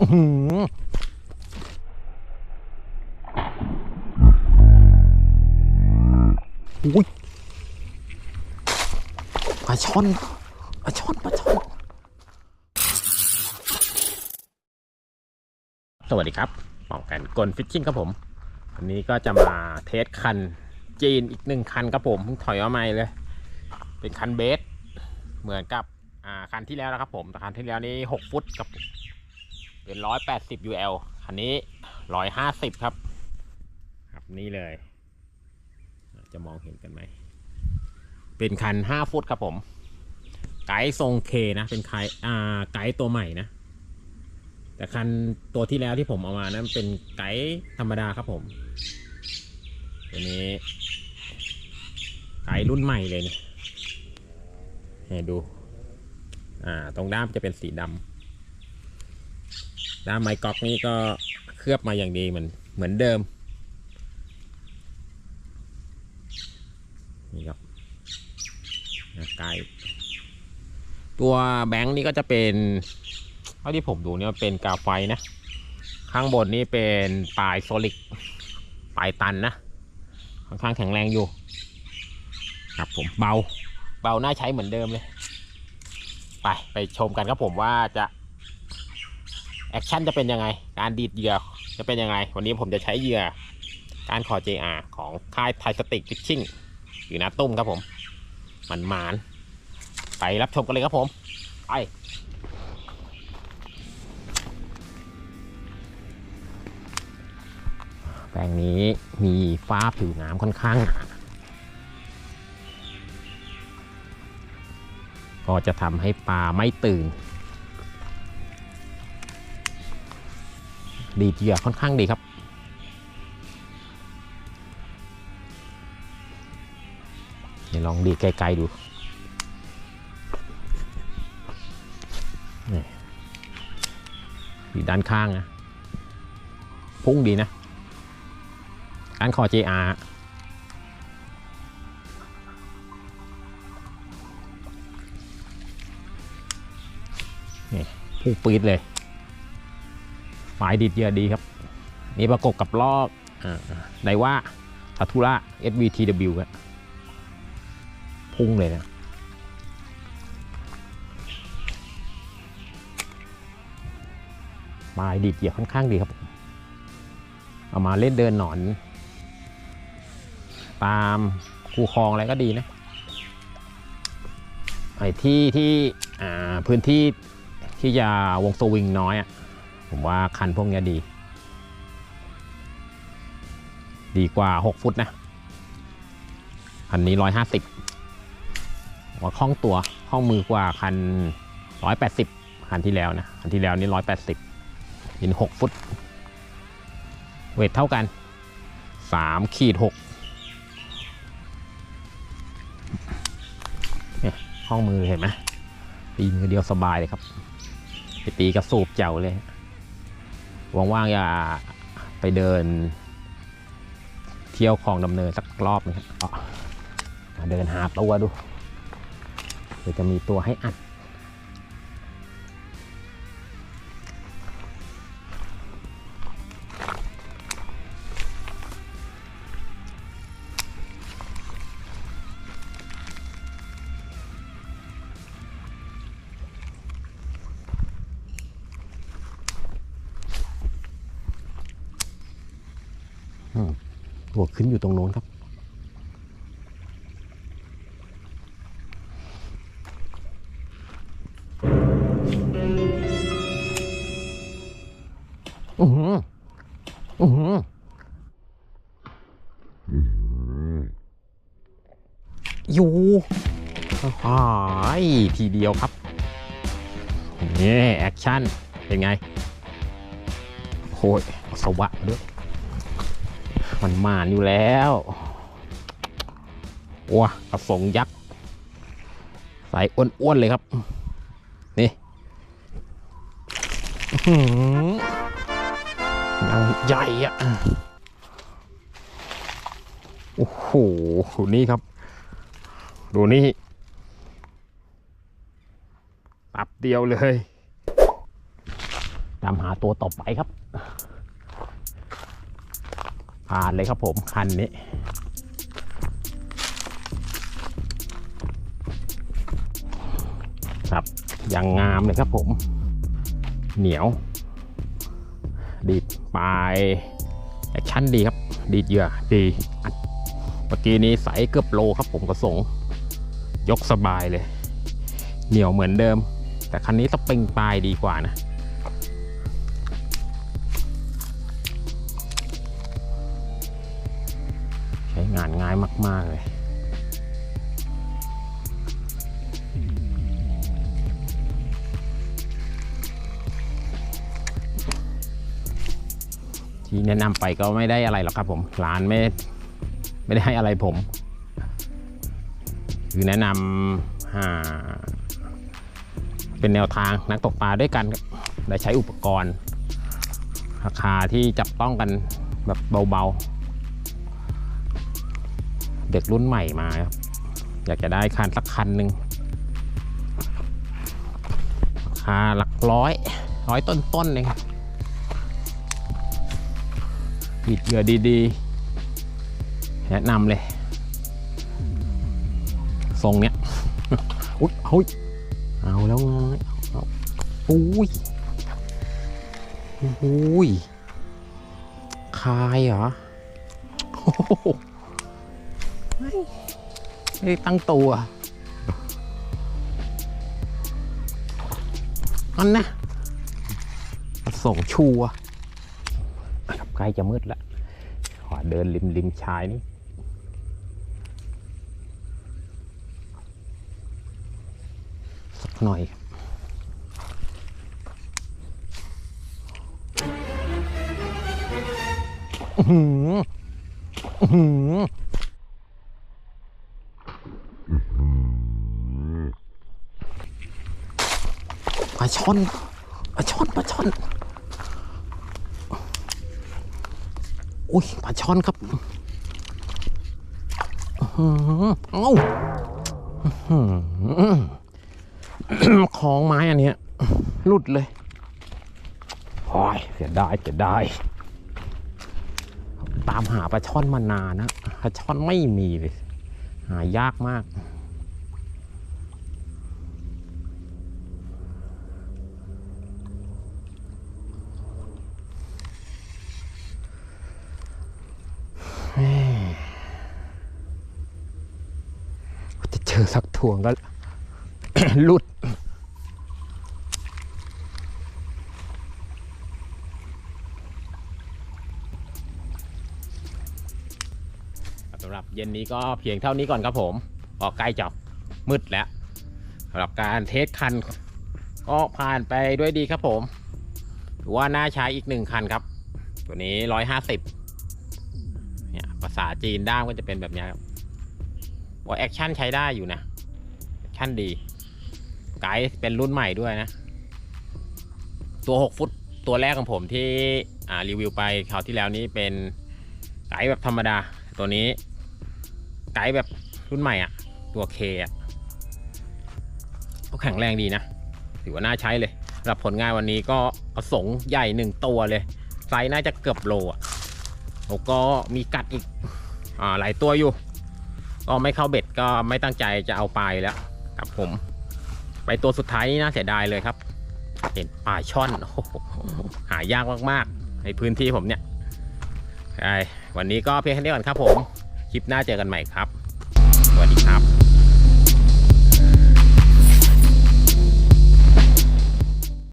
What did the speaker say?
อุ้ยปลาช่อนปลาช่อนปลาช่อน สวัสดีครับหมองกันกลฟิชชิ่งครับผม วันนี้ก็จะมาเทสคันจีนอีกหนึ่งคันครับผมเพิ่งถอยมาใหม่เลย เป็นคันเบส เหมือนกับคันที่แล้วนะครับผมแต่คันที่แล้วนี้หกฟุตครับ เป็นร้อยแปดสิบ UL คันนี้ร้อยห้าสิบครับ ครับนี่เลย จะมองเห็นกันไหม เป็นคันห้าฟุตครับผม ไกด์ทรงเคนะ เป็นไกด์อ่าไกด์ตัวใหม่นะ แต่คันตัวที่แล้วที่ผมเอามานั้นเป็นไกด์ธรรมดาครับผม ตัวนี้ ไกด์รุ่นใหม่เลยเนี่ยให้ดู อ่า ตรงด้ามจะเป็นสีดำ ด้ามไม้ก๊อกนี่ก็เคลือบมาอย่างดีเหมือนเหมือนเดิมนี่ครับอ่าไกด์ตัวแบงค์นี่ก็จะเป็นเท่าที่ผมดูเนี่ยเป็นกาไฟนะ ข้างบนนี่เป็นปลายโซลิกปลายตันนะค่อนข้างแข็งแรงอยู่ ครับผมเบาเบาน่าใช้เหมือนเดิมเลย ไปไปชมกันครับผมว่าจะ แอคชั่นจะเป็นยังไง การดีดเหยื่อจะเป็นยังไง วันนี้ผมจะใช้เหยื่อการขอ JR ของค่ายไทสติกฟิชชิ่งอยู่นาตุ้มครับผม มันมานไปรับชมกันเลยครับผม ไปแปลงนี้มีฟ้าผิวน้ำค่อนข้างหนาก็จะทำให้ปลาไม่ตื่น ดีดเหยื่อค่อนข้างดีครับ เดี๋ยวลองดีดไกลๆดูดีด้านข้างนะ พุ่งดีนะการขอ JR นี่พุ่งปีดเลย หมายดิดเยอะดีครับ นี่ประกบกับลอกอ่าไดว่าทัตุระ SVTW ครับพุ่งเลยนะหมายดิดเยียค่อนข้างดีครับเอามาเล่นเดินหนอน ตามคูคลองอะไรก็ดีนะไอ้ที่ที่พื้นที่ที่จะวงสวิงน้อยอะ่ะ ผมว่าคันพวกนี้ดี ดีกว่า 6 ฟุตนะ คันนี้ 150ว่าคล่องตัวคล่องมือกว่าคัน 180 คันที่แล้วนะ คันที่แล้วนี่ 180ยิน 6 ฟุต เวทเท่ากันสามขีดหกเนี่ยห้องมือเห็นไหมตีมือเดียวสบายเลยครับไปตีกระสูบเจ้าเลย ว่างๆอย่าไปเดิน เที่ยวคลองดำเนินสักรอบนะครับเอามาเดินหาตัวดูเดี๋ยวจะมีตัวให้อัด หัวขึ้นอยู่ตรงโน้นครับ อือหืออือหืออยู่หายทีเดียวครับนี่แอคชั่น เป็นไงโอ้ยเอาสวะมาด้วย มันมานอยู่แล้วว้ากระสงยักษ์ใส่อ้วนๆเลยครับ นี่ยังใหญ่อะโอ้โหดูนี่ครับ ดูนี่ตับเดียวเลยดามหาตัวต่อไปครับ ผ่านเลยครับผมคันนี้ ครับยังงามเลยครับผม เหนียว ดีดปลายแอคชั่นดีครับ ดีดเหยื่อดีอัดเมื่อกี้นี้ใสเกือบโลครับผมกระสงยกสบายเลย เหนียวเหมือนเดิม แต่คันนี้สปริงปลายดีกว่านะายมาก ๆ เลย ที่แนะนำไปก็ไม่ได้อะไรหรอกครับผมร้านไม่ไม่ได้ให้อะไรผม คือแนะนำอ่าเป็นแนวทางนักตกปลาด้วยกันได้ใช้อุปกรณ์ ราคาที่จับต้องกันแบบเบาๆ เด็กรุ่นใหม่มาครับอยากจะได้คันสักคันหนึ่งราคาหลักร้อยร้อยต้นๆเองบปิดเหยื่อดีๆ แนะนำเลย ทรงเนี้ยอุ๊ยเฮ้ยเอาแล้วไงเอาอุ้ยอุ้ยคายเหรอ ไม่ไม่ได้ตั้งตัวอันนะส่งชัวร์ครับใกล้จะมืดแล้วขอเดินริมริมชายนี่สักหน่อยอื้อหืออื้อหือ ปลาช่อนปลาช่อนปลาช่อนอุ้ยปลาช่อนครับเอ้าของไม้อันเนี้ยหลุดเลยโอ้ยเสียดายเสียดายตามหาปลาช่อนมานานนะปลาช่อนไม่มีเลย หายากมาก จะเจอสักทวงก็ลุดสำหรับเย็นนี้ก็เพียงเท่านี้ก่อนครับผมออกใกล้จะมืดแล้วสำหรับการเทสคัน ก็ผ่านไปด้วยดีครับผมถือว่าน่าใช้อีกหนึ่งคันครับ ตัวนี้ร้อยห้าสิบาจีนด้ามก็จะเป็นแบบนี้ครับว่าแอคชั่นใช้ได้อยู่นะแอคชั่นดี ไกด์เป็นรุ่นใหม่ด้วยนะ ตัว 6 ฟุตตัวแรกของผมที่รีวิวไปคราวที่แล้วนี้เป็นไกด์แบบธรรมดา ตัวนี้ ไกด์แบบรุ่นใหม่อะตัวเคอะก็แข็งแรงดีนะ ถือว่าน่าใช้เลยสำหรับผลงานวันนี้ก็ประสงค์ใหญ่หนึ่งตัวเลย ไซส์น่าจะเกือบโลอะแล้วก็มีกัดอีก หลายตัวอยู่ก็ไม่เข้าเบ็ดก็ไม่ตั้งใจจะเอาปลายแล้วครับผม ไปตัวสุดท้ายนี่น่าเสียดายเลยครับ เห็นปลาช่อนโอ้โหหายากมากๆ ในพื้นที่ผมเนี่ยใช่วันนี้ก็เพียงแค่นี้ก่อนครับผม คลิปหน้าเจอกันใหม่ครับ สวัสดีครับ